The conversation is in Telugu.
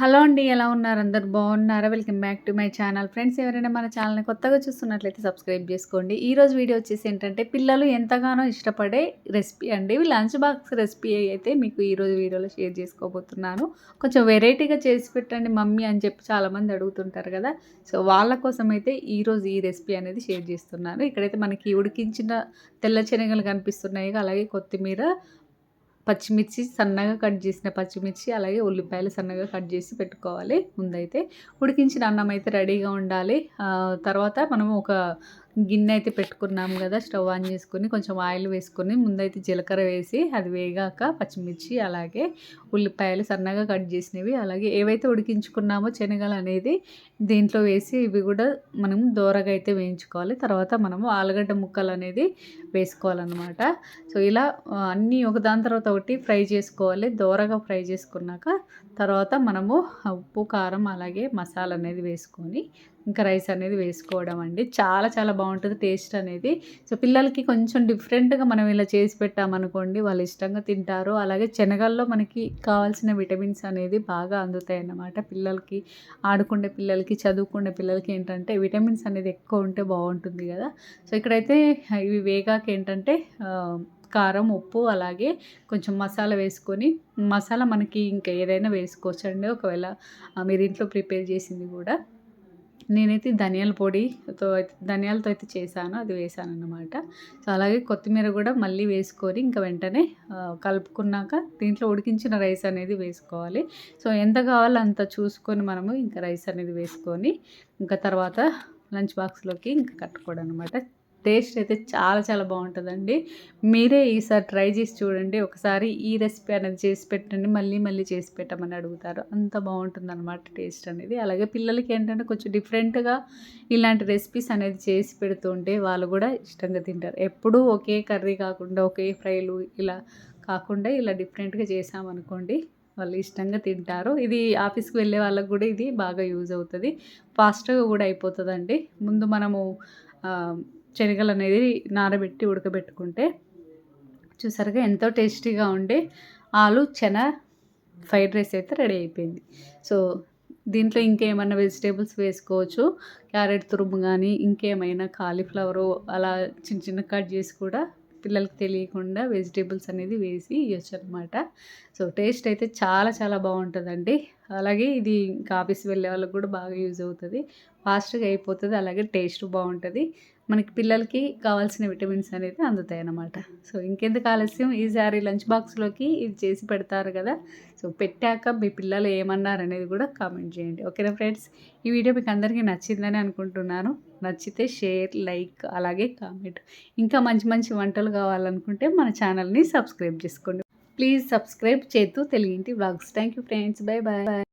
హలో అండి ఎలా ఉన్నారు? అందరు బాగున్నారా? Welcome back to my channel. Friends ఎవరైనా మన ఛానల్ని కొత్తగా చూస్తున్నట్లయితే సబ్స్క్రైబ్ చేసుకోండి. ఈరోజు వీడియో వచ్చేసి ఏంటంటే పిల్లలు ఎంతగానో ఇష్టపడే రెసిపీ అండి. లంచ్ బాక్స్ రెసిపీ అయితే మీకు ఈరోజు వీడియోలో షేర్ చేసుకోబోతున్నాను. కొంచెం వెరైటీగా చేసి పెట్టండి మమ్మీ అని చెప్పి చాలామంది అడుగుతుంటారు కదా. సో వాళ్ళ కోసం అయితే ఈరోజు ఈ రెసిపీ అనేది షేర్ చేస్తున్నాను. ఇక్కడైతే మనకి ఉడికించిన తెల్ల శనగలు కనిపిస్తున్నాయి. అలాగే కొత్తిమీర పచ్చిమిర్చి సన్నగా కట్ చేసిన పచ్చిమిర్చి అలాగే ఉల్లిపాయలు సన్నగా కట్ చేసి పెట్టుకోవాలి ముందైతే. ఉడికించిన అన్నం అయితే రెడీగా ఉండాలి. తర్వాత మనం ఒక గిన్నె అయితే పెట్టుకున్నాం కదా స్టవ్ ఆన్ చేసుకొని కొంచెం ఆయిల్ వేసుకొని ముందైతే జీలకర్ర వేసి అది వేగాక పచ్చిమిర్చి అలాగే ఉల్లిపాయలు సన్నగా కట్ చేసినవి అలాగే ఏవైతే ఉడికించుకున్నామో శనగలు అనేది దీంట్లో వేసి ఇవి కూడా మనం దోరగా అయితే వేయించుకోవాలి. తర్వాత మనము ఆలుగడ్డ ముక్కలు అనేది వేసుకోవాలన్నమాట. సో ఇలా అన్నీ ఒకదాని తర్వాత ఒకటి ఫ్రై చేసుకోవాలి. దోరగా ఫ్రై చేసుకున్నాక తర్వాత మనము ఉప్పు కారం అలాగే మసాలా అనేది వేసుకొని ఇంకా రైస్ అనేది వేసుకోవడం అండి. చాలా చాలా బాగుంటుంది. బాగుంటుంది టేస్ట్ అనేది. సో పిల్లలకి కొంచెం డిఫరెంట్గా మనం ఇలా చేసి పెట్టామనుకోండి వాళ్ళు ఇష్టంగా తింటారు. అలాగే శనగల్లో మనకి కావాల్సిన విటమిన్స్ అనేది బాగా అందుతాయి అన్నమాట పిల్లలకి. ఆడుకునే పిల్లలకి చదువుకునే పిల్లలకి ఏంటంటే విటమిన్స్ అనేది ఎక్కువ ఉంటే బాగుంటుంది కదా. సో ఇక్కడైతే ఇవి వేగాక ఏంటంటే కారం ఉప్పు అలాగే కొంచెం మసాలా వేసుకొని మసాలా మనకి ఇంకా ఏదైనా వేసుకోవచ్చండి. ఒకవేళ మీరు ఇంట్లో ప్రిపేర్ చేసింది కూడా. నేనైతే ధనియాల పొడితో అయితే ధనియాలతో అయితే చేశాను అది వేసాను అనమాట సో అలాగే కొత్తిమీర కూడా మళ్ళీ వేసుకొని ఇంకా వెంటనే కలుపుకున్నాక దీంట్లో ఉడికించిన రైస్ అనేది వేసుకోవాలి. సో ఎంత కావాలో అంత చూసుకొని మనము ఇంకా రైస్ అనేది వేసుకొని ఇంకా తర్వాత లంచ్ బాక్స్లోకి ఇంకా కట్టుకోవడం అనమాట టేస్ట్ అయితే చాలా చాలా బాగుంటుందండి. మీరే ఈసారి ట్రై చేసి చూడండి. ఒకసారి ఈ రెసిపీ అనేది చేసి పెట్టండి. మళ్ళీ మళ్ళీ చేసి పెట్టమని అడుగుతారు. అంత బాగుంటుంది అనమాట టేస్ట్ అనేది. అలాగే పిల్లలకి ఏంటంటే కొంచెం డిఫరెంట్గా ఇలాంటి రెసిపీస్ అనేది చేసి పెడుతుంటే వాళ్ళు కూడా ఇష్టంగా తింటారు. ఎప్పుడూ ఒకే కర్రీ కాకుండా ఒకే ఫ్రైలు ఇలా కాకుండా ఇలా డిఫరెంట్గా చేసామనుకోండి వాళ్ళు ఇష్టంగా తింటారు. ఇది ఆఫీస్కి వెళ్ళే వాళ్ళకి కూడా ఇది బాగా యూజ్ అవుతుంది. ఫాస్ట్గా కూడా అయిపోతుందండి. ముందు మనము శనగలు అనేది నానబెట్టి ఉడకబెట్టుకుంటే చూసారుగా ఎంతో టేస్టీగా ఉండే ఆలు చెన ఫ్రైడ్ రైస్ అయితే రెడీ అయిపోయింది. సో దీంట్లో ఇంకేమైనా వెజిటేబుల్స్ వేసుకోవచ్చు క్యారెట్ తురుము కానీ ఇంకేమైనా కాలీఫ్లవరు అలా చిన్న చిన్న కట్ చేసి కూడా పిల్లలకి తెలియకుండా వెజిటేబుల్స్ అనేది వేసి ఇవ్వచ్చు అనమాట సో టేస్ట్ అయితే చాలా చాలా బాగుంటుందండి. అలాగే ఇది ఇంకా ఆఫీస్ వెళ్ళే వాళ్ళకి కూడా బాగా యూజ్ అవుతుంది. ఫాస్ట్గా అయిపోతుంది అలాగే టేస్ట్ బాగుంటుంది. మనకి పిల్లలకి కావాల్సిన విటమిన్స్ అనేది అందుతాయి అన్నమాట. సో ఇంకెందుకు ఆలస్యం? ఈసారి లంచ్ బాక్స్లోకి ఇది చేసి పెడతారు కదా. సో పెట్టాక మీ పిల్లలు ఏమన్నారు అనేది కూడా కామెంట్ చేయండి. ఓకేనా ఫ్రెండ్స్? ఈ వీడియో మీకు అందరికీ నచ్చిందని అనుకుంటున్నాను. నచ్చితే షేర్ లైక్ అలాగే కామెంట్. ఇంకా మంచి మంచి వంటలు కావాలనుకుంటే మన ఛానల్ని సబ్స్క్రైబ్ చేసుకోండి. ప్లీజ్ సబ్స్క్రైబ్ చేతూ తెలుగింటి vlogs. Thank you friends. Bye bye